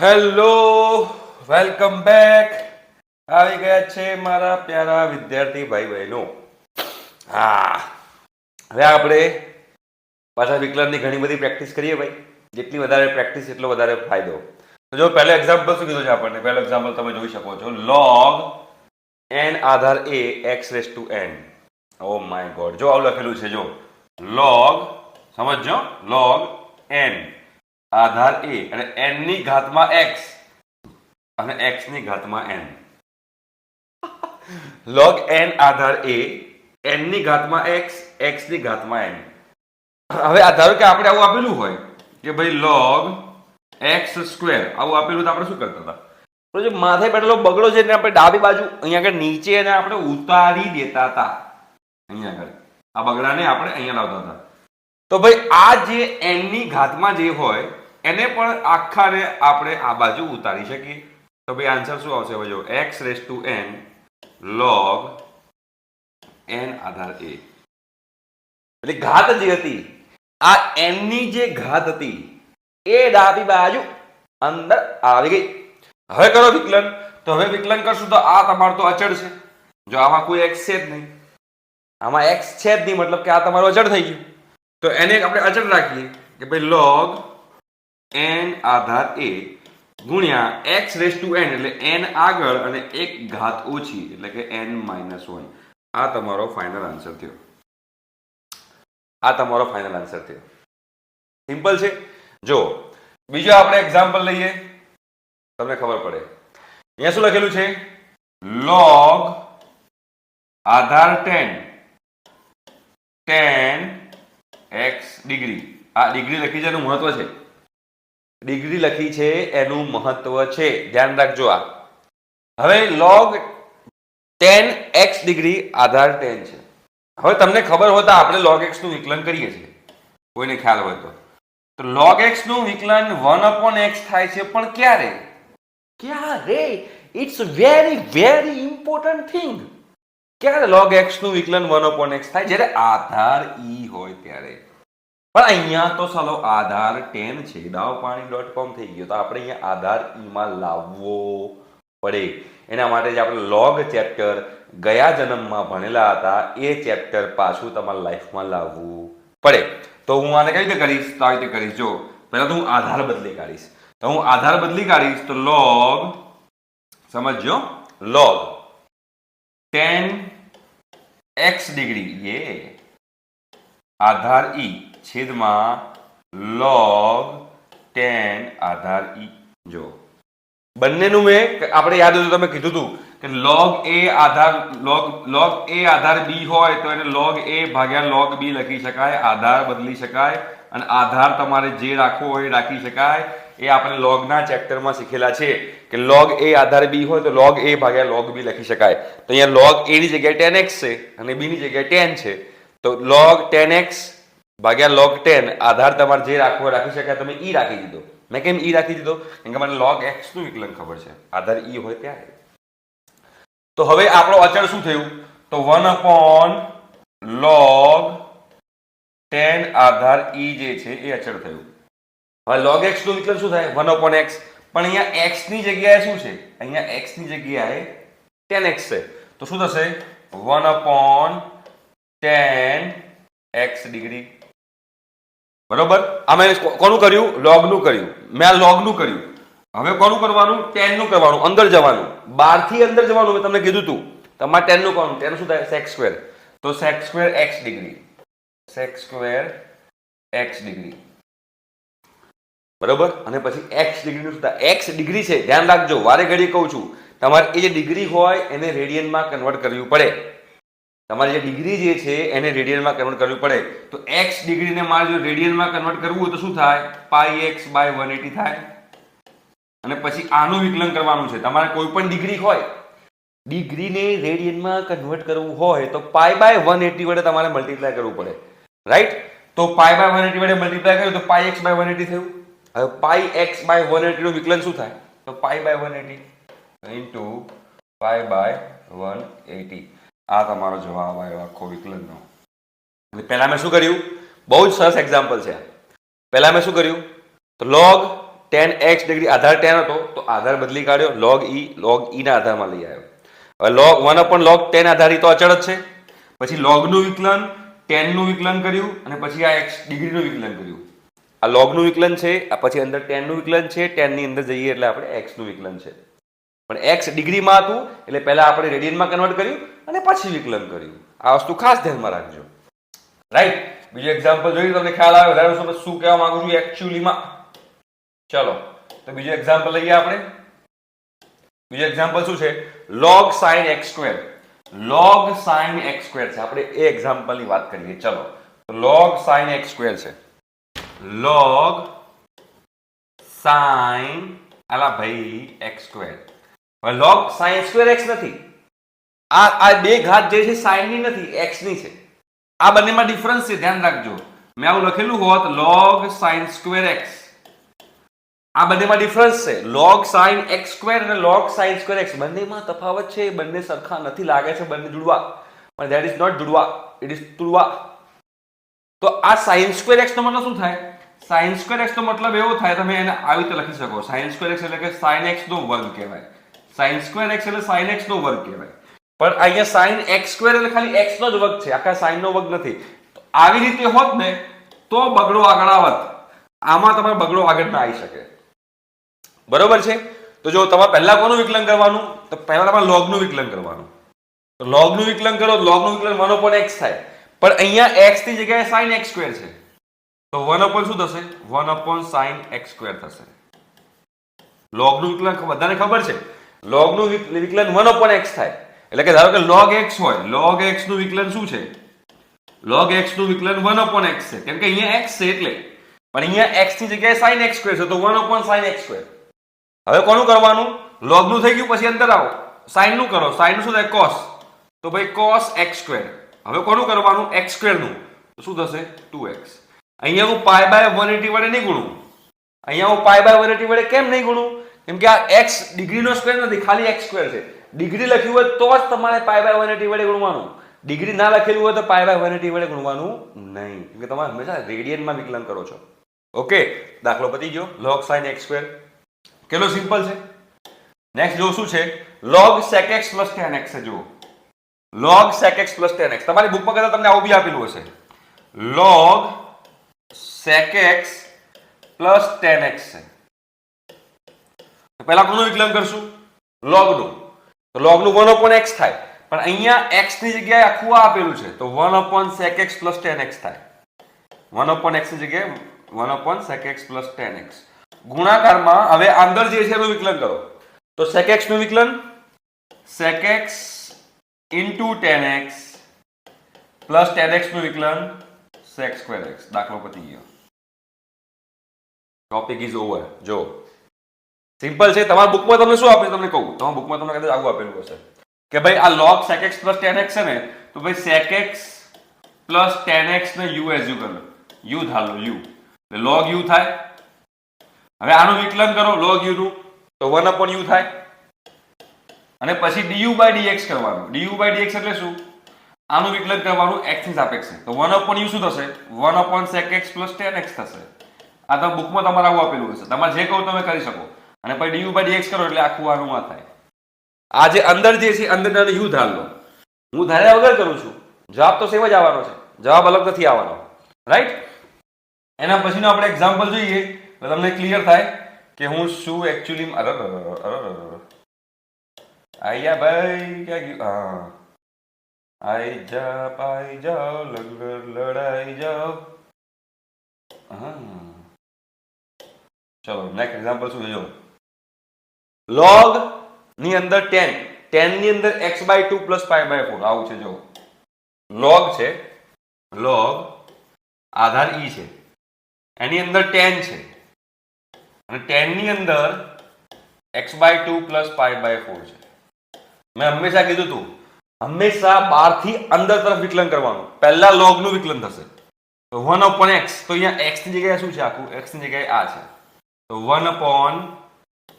Hello, welcome back. આવી ગયા છે મારા પ્યારા વિદ્યાર્થી ભાઈ બહેનો હા, હવે આપણે પાછા વિકલનની ઘણી બધી પ્રેક્ટિસ કરીએ ભાઈ. જેટલી વધારે પ્રેક્ટિસ, એટલો વધારે ફાયદો. તો જો પહેલો એક્ઝામ્પલ શું કીધું છે આપણને? પહેલો એક્ઝામ્પલ તમે જોઈ શકો છો. Log n Aadhaar a x raise to n oh my god જો આવું લખેલું છે, જો. લોગ સમજજો? લોગ એન આધાર એ અને એનની ઘાતમાં એક્સ અને એક્સની ઘાતમાં એન લોગ એન આધાર એ એનની ઘાતમાં એક્સ એક્સની ઘાતમાં એન હવે આ ધારો કે આપણે આવું આપેલું હોય કે ભાઈ લોગ એક્સ સ્ક્વેર આવું આપેલું તો આપણે શું કરતા હતા? તો જે માથે બેઠેલો બગડો છે આપણે ડાબી બાજુ, અહીંયા આગળ નીચે એને આપણે ઉતારી દેતા હતા. અહીંયા આગળ. આ બગડાને આપણે અહીંયા લાવતા હતા. તો ભાઈ આ જે એનની ઘાતમાં જે હોય એને પણ આખાને આપણે આ બાજુ ઉતારી શકીએ. તો ભાઈ આન્સર શું આવશે હવે x raise to n log n આધાર એ એટલે ઘાત જે હતી, આ એનની જે ઘાત હતી, એ ડાબી બાજુ અંદર આવી ગઈ. હવે કરો વિકલન. તો હવે વિકલન કરશું તો આ તમારું તો અચળ છે. જો આમાં કોઈ એક્સ છે જ નહીં. આમાં એક્સ છે જ નહીં, મતલબ કે આ તમારું અચળ થઈ ગયું. તો એને આપણે અચળ રાખીએ કે ભાઈ log n આધાર એ ગુણ્યા એક્સ રેસ ટુ એન એટલે એન આગળ અને એક ઘાત ઓછી, એટલે કે એન માઇનસ વન આ તમારો ફાઇનલ આન્સર થયો. આ તમારો ફાઇનલ આન્સર થયો. સિમ્પલ છે? જો, બીજો આપણે એક્ઝામ્પલ લઈએ. તમને ખબર પડે. અહીંયા શું લખેલું છે? લોગ આધાર ટેન ટેન એક્સ ડિગ્રી આ ડિગ્રી લખી એનું મહત્વ છે. ડિગ્રી લખી છે, એનું મહત્વ છે. ધ્યાન રાખજો આ. હવે લોગ ટેન એક્સ ડિગ્રી આધાર ટેન છે. હવે તમને ખબર હોય તો આપણે લોગ એક્સનું વિકલન કરીએ છીએ. કોઈને ખ્યાલ હોય તો. તો લોગ x નું વિકલન વન અપોન એક્સ થાય છે, પણ ક્યારે? ક્યારે? It's very very important thing ક્યારે લોગ એક્સનું વિકલન વન અપોન એક્સ થાય? જ્યારે આધાર ઈ હોય ત્યારે. પણ અહીંયા તો ચાલો આધાર ટેન છે. દાવ પાણી ડોટ કોમ થઈ ગયો. તો આપણે અહીંયા આધાર ઈમાં લાવવો પડે. એના માટે જે આપણે લોગ ચેપ્ટર ગયા જન્મમાં ભણેલા હતા. એ ચેપ્ટર પાછું તમારા લાઈફમાં લાવવું પડે. તો હું આને કઈ રીતે કરીશ? તો આવી રીતે કરીશ. જો, પહેલાં તો હું આધાર બદલી કાઢીશ. તો હું આધાર બદલી કાઢીશ તો લોગ સમજજો લોગ ટેન એક્સ ડિગ્રી. યે. આધાર ઈ. છેદમાં લોગ ટેન આધાર ઈ જો. બંનેનું મેં આપણે યાદ હોય તો તમે કીધું હતું કે log a Aadhaar, log log a Aadhaar b હોય તો એને log a ભાગ્યા log b લખી શકાય, આધાર બદલી શકાય, અને આધાર તમારે જે રાખવો હોય એ રાખી શકાય. એ આપણે લોગના ચેપ્ટરમાં શીખેલા છે કે log a આધાર b હોય તો log a ભાગ્યા log b લખી શકાય. તો અહીંયા log a ની જગ્યાએ 10x છે અને b ની જગ્યાએ ટેન છે. તો log 10x ભાગ્યા લોગ ટેન આધાર તમારે જે રાખવો રાખી શકાય, તમે ઈ રાખી દીધો. મેં કેમ ઈ રાખી દીધો? કેમ કે મને લોગ એક્સનું વિકલન ખબર છે. આધાર ઈ હોય ત્યારે. તો હવે આપણો અચળ શું થયું? તો વન અપોન લોગ ટેન આધાર ઈ જે છે, એ અચળ થયું. હવે લોગ એક્સનું વિકલન શું થાય? વન અપોન એક્સ પણ અહીંયા એક્સની જગ્યાએ શું છે? અહીંયા એક્સની જગ્યાએ 10x છે. તો શું થશે? One upon tan x degree બરોબર? આ મેં કોનું કર્યું? log નું કર્યું. મેં આ log નું કર્યું. હવે કોનું કરવાનું? 10 નું કરવાનું. અંદર જવાનું. 12 થી અંદર જવાનું મેં તમને કીધું તું. તમારે 10 નું કરવાનું ટેન શું થાય? sec સ્ક્વેર તો sec square x degree sec square x degree બરોબર? અને પછી એક્સ ડિગ્રીનું શું થાય? એક્સ ડિગ્રી છે. ધ્યાન રાખજો. વારે ઘડી કહું છું. તમારે એ જે ડિગ્રી હોય, એને રેડિયનમાં કન્વર્ટ કરવી પડે. તમારી જે ડિગ્રી જે છે એને રેડિયનમાં કન્વર્ટ કરવી પડે. તો એક્સ ડિગ્રીને મારે જો રેડિયનમાં કન્વર્ટ કરવું હોય તો શું થાય? Pi x by one eighty થાય. અને પછી આનું વિકલન કરવાનું છે. તમારે કોઈ પણ ડિગ્રી હોય ડિગ્રીને રેડિયનમાં કન્વર્ટ કરવું હોય તો પાઈ બાય વન એટી વડે તમારે મલ્ટીપ્લાય કરવું પડે. રાઈટ તો પાઈ બાય વન એટી વડે મલ્ટીપ્લાય કર્યું તો pi x by one eighty થયું. હવે પાઈ એક્સ બાય વન એટીનું વિકલન શું થાય? તો pi by one eighty into pi by one eighty આ તમારો જવાબ આવ્યો આખો વિકલનનો. પહેલાં મેં શું કર્યું? બહુ જ સરસ એક્ઝામ્પલ છે પહેલાં મેં શું કર્યું? તો લોગ ટેન એક્સ ડિગ્રી આધાર ટેન હતો, તો આધાર બદલી કાઢ્યો લોગ ઈ લોગ ઈ ના આધારમાં લઈ આવ્યો. હવે log one upon log ten આધારિત તો અચળ જ છે. પછી લોગનું વિકલન ટેનનું વિકલન કર્યું, અને પછી આ એક્સ ડિગ્રીનું વિકલન કર્યું. આ લોગનું વિકલન છે પછી અંદર ટેનનું વિકલન છે ટેનની અંદર જઈએ એટલે આપણે એક્સનું વિકલન છે. પણ એક્સ ડિગ્રીમાં હતું, એટલે પહેલા આપણે રેડિયનમાં કન્વર્ટ કર્યું અને પછી વિકલન કર્યું. આ વસ્તુ ખાસ ધ્યાનમાં રાખજો. રાઈટ બીજું એક્ઝામ્પલ જોઈએ તમને ખ્યાલ આવે વધારે શું કહેવા માંગુ છું એકચ્યુઅલીમાં ચલો, તો બીજું એક્ઝામ્પલ લઈએ આપણે. બીજું એક્ઝામ્પલ શું છે? log sin x square log sin x square છે. આપણે એ એક્ઝામ્પલની વાત કરીએ. ચલો log sin x સ્ક્વેર છે. log sin આલા ભાઈ, x સ્ક્વેર હવે log sin સ્ક્વેર x નથી. આ આ બે ઘાત જે છે, sin ની નથી, x ની છે. આ બંનેમાં ડિફરન્સ છે, ધ્યાન રાખજો. મેં આવું લખેલું હોત, log sin સ્ક્વેર x. આ બંનેમાં ડિફરન્સ છે. log sin x સ્ક્વેર અને log sin સ્ક્વેર x. બંનેમાં તફાવત છે બંને સરખા નથી, લાગે છે બંને જુડવા. પણ ધેટ ઇઝ નોટ જુડવા. ઇટ ઇઝ તુડવા. તો આ sin સ્ક્વેર x નો મતલબ શું થાય? sin સ્ક્વેર x નો મતલબ એવો થાય, તમે એને આવી રીતે લખી શકો. sin સ્ક્વેર x એટલે કે sin x નો વર્ગ કહેવાય. Sin સ્ક્વેર x એટલે sin x નો વર્ગ કહેવાય. પણ અહીંયા sin x સ્ક્વેર એટલે ખાલી x નો જ વર્ગ છે. આખા sin નો વર્ગ નથી. આવી રીતે હોત ને, તો બગડો આગળ આવત. આમાં તમારે બગડો આગળ ના આવી શકે. બરોબર છે? તો જો તમારે પહેલા કોનું વિકલન કરવાનું? તો પહેલા તમારે લોગનું વિકલન કરવાનું. તો લોગનું વિકલન કરો લોગનું વિકલન વન અપોન એક્સ થાય. પણ અહીંયા એક્સની જગ્યાએ સાઇન એક્સ સ્ક્વેર છે. તો વન અપોન શું થશે? One upon sine x square થશે. લોગનું વિકલન બધાને ખબર છે? લોગનું વિક- વિકલન વન ઓપન એક્સ થાય. એટલે કે ધારો કે લોગ એક્સ હોય લોગ એક્સનું વિકલન શું છે? લોગ એક્સનું વિકલન વન ઓપન એક્સ છે. કેમ કે અહીંયા એક્સ છે એટલે. પણ અહીંયા એક્સની જગ્યાએ સાઇન એક્સ સ્ક્વેર છે, તો one upon sine x square હવે કોનું કરવાનું? લોગનું થઈ ગયું, પછી અંદર આવો. સાઇનનું કરો. સાઈનનું શું થાય? કોસ તો ભાઈ કોસ એક્સ સ્ક્વેર હવે કોનું કરવાનું? એક્સ સ્ક્વેરનું શું થશે? ટુ એક્સ અહીંયા હું પાય બાય વન એટી વડે નહીં ગુણું. અહીંયા હું પાય બાય વન એટી વડે કેમ નહીં ગુણું? કેમ કે આ એક્સ ડિગ્રીનો સ્ક્વેર નથી, ખાલી એક્સ સ્ક્વેર છે. ડિગ્રી લખ્યું હોય તો જ તમારે પાય બાય વડે ગુણવાનું. ડિગ્રી ના લખેલું હોય તો પાય બાય વડે ગુણવાનું નહીં. કેમ કે તમારે હંમેશા રેડિયનમાં વિકલન કરો છો. ઓકે દાખલો પતી ગયો. લોગ સાઇન એક્સ સ્ક્વેર કેટલો સિમ્પલ છે? નેક્સ્ટ જો શું છે? log sec x plus tan x છે, જુઓ. log sec x plus tan x. તમારી બુકમાં કદાચ તમને આવું બી આપેલું હશે. log sec x plus tan x છે. તો પહેલા કોનું વિકલન કરશું? log નું તો log નું 1 upon x થાય. પણ અહીંયા x ની જગ્યાએ આખું આ આપેલું છે. તો 1 upon sec x plus tan x થાય. 1 upon x ની જગ્યાએ 1 upon sec x plus tan x. ગુણાકારમાં હવે અંદર જે છે એનું વિકલન કરો. તો sec x નું વિકલન? sec x into tan x plus tan x નું વિકલન sec square x. દાખલો પતી ગયો. ટોપિક ઇઝ ઓવર જો. સિમ્પલ છે. તમારા બુકમાં તમને શું આપે તમને કહું. તમારા બુકમાં તમને કદાચ આવું આપેલું હશે. કે ભાઈ આ log sec x plus tan x છે ને, તો ભાઈ sec x plus tan x ને u એઝ યુ કરો. u ધારો, u. એટલે log u થાય. હવે આનું વિકલન કરો, log u નું. તો 1 upon u થાય. અને પછી du by dx કરવાનું. du by dx એટલે શું? આનું વિકલન કરવાનું x ની સાપેક્ષે. તો 1 upon u શું થશે? 1 upon sec x plus tan x થશે. આ તો બુકમાં તમારે આવું આપેલું હશે. તમારે જે કહું તમે કરી શકો. અને પછી ડીયુ બાય ડીએક્સ કરો એટલે આખું આનું આ થાય. આ જે અંદર જે છે અંદર યુ ધાર લો હું ધાર્યા વગર કરું છું. જવાબ તો સેમ જ આવવાનો છે. જવાબ અલગ નથી આવવાનો. રાઈટ એના પછીનો આપણે એક્ઝામ્પલ જોઈએ, તો તમને ક્લિયર થાય કે હું શું એકચ્યુઅલી અરે અરે અરે અરે અરે આયા ભાઈ, ક્યાં ગયું? હા. આઈ જા, પાઈ જાઓ, લંગર લડાઈ જાઓ. હા. ચલો નેક્સ્ટ એક્ઝામ્પલ શું છે log ની અંદર 10 10 ની અંદર x by 2 plus pi by 4 આવું છે જો log છે, log આધાર e છે. એની અંદર 10 છે. અને 10 ની અંદર x by 2 plus pi by 4 છે. મેં હંમેશા કીધું તું, હંમેશા બારથી અંદર તરફ વિકલન કરવાનું. પહેલા log નું વિકલન થશે. તો 1 upon x, તો અહીંયા x ની જગ્યાએ શું છે આખું? x ની જગ્યાએ આ છે. તો 1 upon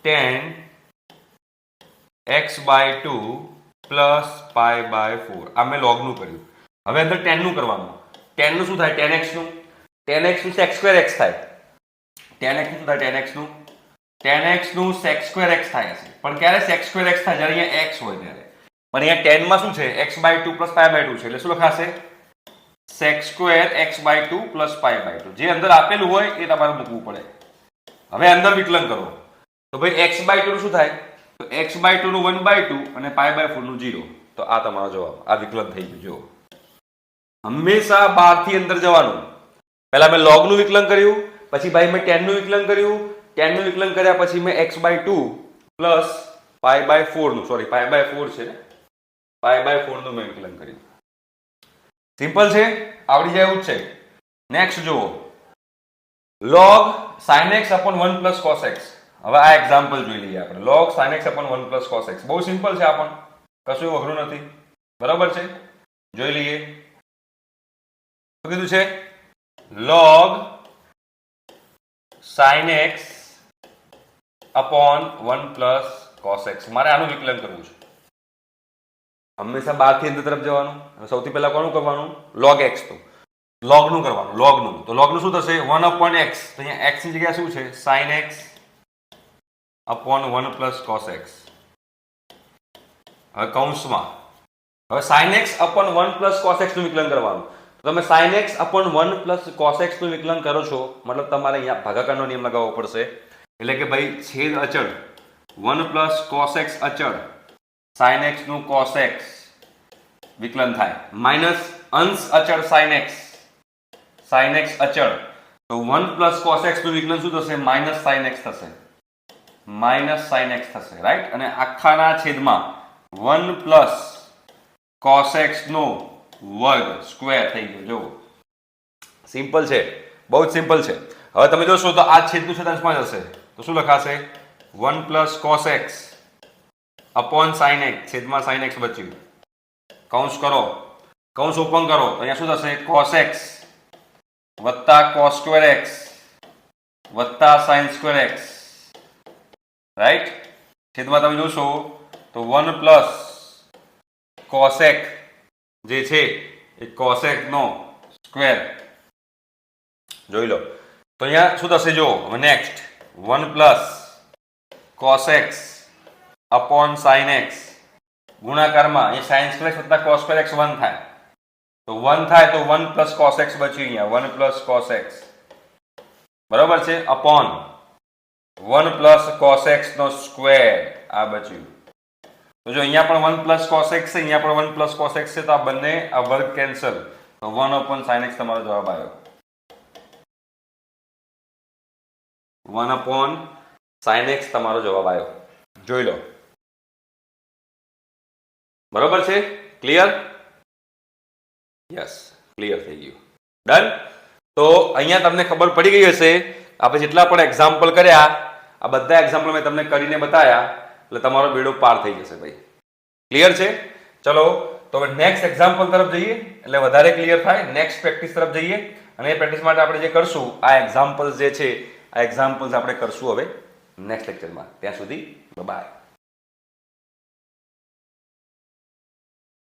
10 x by two plus pi by four આ મેં લોગનું કર્યું. હવે અંદર ટેનનું કરવાનું. ટેનનું શું થાય? 10x નું. 10x નું sec સ્ક્વેર એક્સ થાય. 10x નું શું થાય? ટેન એક્સનું ટેન એક્સનું સેક્સ સ્ક્વેર એક્સ થાય છે. પણ ક્યારે સેક્સ સ્ક્વેર એક્સ થાય? જ્યારે અહીંયા એક્સ હોય ત્યારે. પણ અહીંયા ટેનમાં શું છે? X by two plus pi by two છે. એટલે શું લખાશે? Sec square x by two plus pi by two જે અંદર આપેલું હોય એ તમારે મૂકવું પડે. હવે અંદર વિકલન કરો. તો ભાઈ એક્સ બાય ટુ શું થાય? તો એક્સ બાય ટુ નું વન બાય ટુ અને પાય બાય ફોરનું જીરો તો આ તમારો જવાબ. આ વિકલન થઈ ગયું, જુઓ. હંમેશા બહારથી અંદર જવાનું. પહેલા મેં log નું વિકલન કર્યું, પછી ભાઈ મેં tan નું વિકલન કર્યું. tan નું વિકલન કર્યા પછી મેં x by two plus pi by ફોરનું sorry pi by four છે પાય બાય ફોરનું મેં વિકલન કર્યું. સિમ્પલ છે, આવડી જાય એવું જ છે. નેક્સ્ટ જુઓ. log sin x upon 1 plus cos x. હવે આ એક્ઝામ્પલ જોઈ લઈએ આપણે. log sin x upon 1 plus cos x. બહુ સિમ્પલ છે આ પણ. કશું અઘરું નથી. બરાબર છે? જોઈ લઈએ. શું કીધું છે? log sin x upon 1 plus cos x. મારે આનું વિકલન કરવું છે. હંમેશા બહારથી અંદર તરફ જવાનું. અને સૌથી પહેલા કોનું કરવાનું? log x તો log નું કરવાનું. log તો log નું શું થશે? 1 upon x. તો અહીંયા x ની જગ્યાએ શું છે? sin x upon 1 plus cos x. હવે કૌંસમાં. હવે sin x upon 1 plus cos x નું વિકલન કરવાનું. તમે sin x upon 1 plus cos x નું વિકલન કરો છો, મતલબ તમારે અહીંયા ભાગાકારનો નિયમ લગાવવો પડશે. એટલે કે ભાઈ છેદ અચળ વન પ્લસ કોસ એક્સ અચળ, sin x નું cos x વિકલન થાય. માઇનસ અંશ અચળ sin એક્સ sin એક્સ અચળ. તો 1 plus cos x નું વિકલન શું થશે? માઇનસ sin એક્સ થશે. માઇનસ sin એક્સ થશે રાઈટ અને આખાના છેદમાં વન પ્લસ કોસ x નો વર્ગ સ્ક્વેર થઈ ગયો, જુઓ. સિમ્પલ છે, બહુ જ સિમ્પલ છે. હવે તમે જોશો તો આ છેદનું છેદ અંશમાં જશે તો શું લખાશે? One plus cos x upon sin x, છેદમાં સાઇન એક્સ બચ્યું. કૌંસ કરો. કૌંસ ઓપન કરો. અહીંયા શું થશે? કોસ એક્સ વત્તા કોસ સ્ક્વેર એક્સ વત્તા સાઇન સ્ક્વેર x રાઈટ છેદમાં તમે જોશો તો 1 પ્લસ કોસેક જે છે એ કોસેક નો સ્ક્વેર જોઈ લો. તો અહીંયા શું થશે જો? હવે next 1 plus cos x upon sin x ગુણાકારમાં એ sin સ્ક્વેર x વત્તા cos સ્ક્વેર x 1 થાય. તો 1 થાય તો 1 પ્લસ cos x બચ્યું અહીંયા. 1 પ્લસ cos x બરાબર છે? અપોન 1 પ્લસ x નો સ્ક્વેર આ બચ્યું. તો જો અહીંયા પણ વન પ્લસ x છે, અહીંયા પણ વન પ્લસ x છે, તો આ બંને આ વર્ગ કેન્સલ તો 1 upon sin x તમારો જવાબ આવ્યો. વન અપોન સાઇન એક્સ તમારો જવાબ આવ્યો. જોઈ લો. બરોબર છે? ક્લિયર યસ ક્લિયર થઈ ગયું. ડન તો અહીંયા તમને ખબર પડી ગઈ હશે, આપણે જેટલા પણ એક્ઝામ્પલ કર્યા આ બધા એક્ઝામ્પલ મેં તમને કરીને બતાવ્યા એટલે તમારો બેડો પાર થઈ જશે ભાઈ. ક્લિયર છે? ચલો, તો હવે નેક્સ્ટ એક્ઝામ્પલ તરફ જઈએ, એટલે વધારે ક્લિયર થાય. નેક્સ્ટ પ્રેક્ટિસ તરફ જઈએ, અને એ પ્રેક્ટિસ માટે આપણે જે કરશું, આ એક્ઝામ્પલ જે છે, આ એક્ઝામ્પલ્સ આપણે કરશું હવે નેક્સ્ટ લેક્ચરમાં ત્યાં સુધી બાય